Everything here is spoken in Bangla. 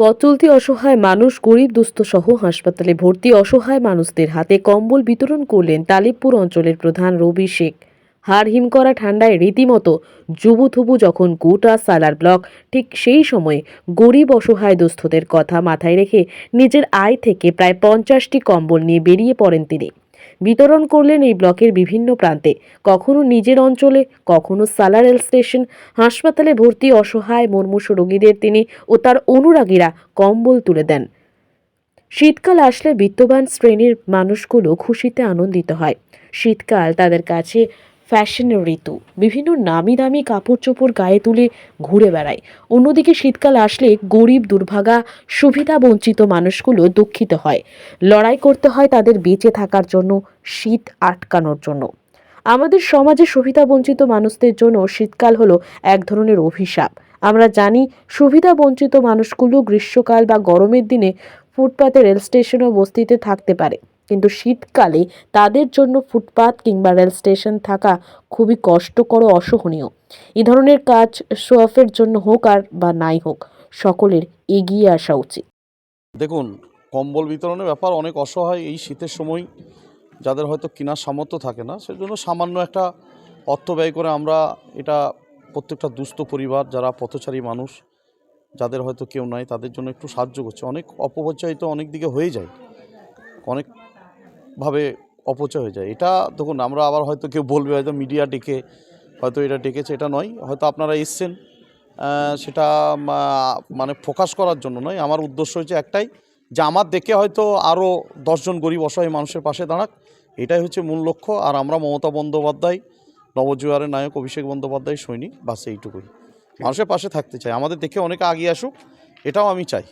পথচলতি অসহায় মানুষ, গরিব দুস্থ সহ হাসপাতালে ভর্তি অসহায় মানুষদের হাতে কম্বল বিতরণ করলেন তালিবপুর অঞ্চলের প্রধান রবি শেখ। হাড় হিম করা ঠান্ডায় রীতিমতো জুবুথুবু যখন গোটা সালার ব্লক, ঠিক সেই সময়ে গরিব অসহায় দুস্থদের কথা মাথায় রেখে নিজের আয় থেকে প্রায় পঞ্চাশটি কম্বল নিয়ে বেরিয়ে পড়েন তিনি। বিতরণ করলেন এই ব্লকের বিভিন্ন প্রান্তে। কখনো নিজের অঞ্চলে, কখনো সালা রেল স্টেশন। হাসপাতালে ভর্তি অসহায় মর্মুষ রোগীদের তিনি ও তার অনুরাগীরা কম্বল তুলে দেন। শীতকাল আসলে বিত্তবান শ্রেণির মানুষগুলো খুশিতে আনন্দিত হয়। শীতকাল তাদের কাছে ফ্যাশনের ঋতু। বিভিন্ন নামি দামি কাপড় চোপড় গায়ে তুলে ঘুরে বেড়ায়। অন্যদিকে শীতকাল আসলে গরিব, দুর্ভাগা, সুবিধা বঞ্চিত মানুষগুলো দুঃখিত হয়। লড়াই করতে হয় তাদের বেঁচে থাকার জন্য, শীত আটকানোর জন্য। আমাদের সমাজে সুবিধা বঞ্চিত মানুষদের জন্য শীতকাল হলো এক ধরনের অভিশাপ। আমরা জানি, সুবিধা বঞ্চিত মানুষগুলো গ্রীষ্মকাল বা গরমের দিনে ফুটপাতে রেল স্টেশন ও বস্তিতে থাকতে পারে। কিন্তু শীতকালে তাদের জন্য ফুটপাত কিংবা রেল স্টেশন থাকা খুবই কষ্টকর অসহনীয়। এই ধরনের কাজ শোয়াফের জন্য হোক আর বা নাই হোক, সকলের এগিয়ে আসা উচিত। দেখুন, কম্বল বিতরণের ব্যাপার অনেক অসহায় এই শীতের সময়। যাদের হয়তো কেনার সামর্থ্য থাকে না, সেজন্য সামান্য একটা অর্থ ব্যয় করে আমরা এটা প্রত্যেকটা দুস্থ পরিবার, যারা পথচারী মানুষ, যাদের হয়তো কেউ নাই, তাদের জন্য একটু সাহায্য করছে। অনেক অপচয় তো অনেক দিকে হয়ে যায়। অনেকভাবে অপচয় হয়ে যায়। এটা দেখুন, আমরা আবার হয়তো কেউ বলবে, হয়তো মিডিয়া ডেকে, হয়তো এটা ডেকেছে, এটা নয়। হয়তো আপনারা এসছেন সেটা মানে ফোকাস করার জন্য নয়। আমার উদ্দেশ্য হচ্ছে একটাই, যে আমার দেখে হয়তো আরও দশজন গরিব অসহায় মানুষের পাশে দাঁড়াক। এটাই হচ্ছে মূল লক্ষ্য। আর আমরা মমতা বন্দ্যোপাধ্যায়, নবজোয়ারের নায়ক অভিষেক বন্দ্যোপাধ্যায় সৈনিক, বাস এইটুকুই। মানুষের পাশে থাকতে চাই। আমাদের দেখে অনেকে আগিয়ে আসুক, এটাও আমি চাই।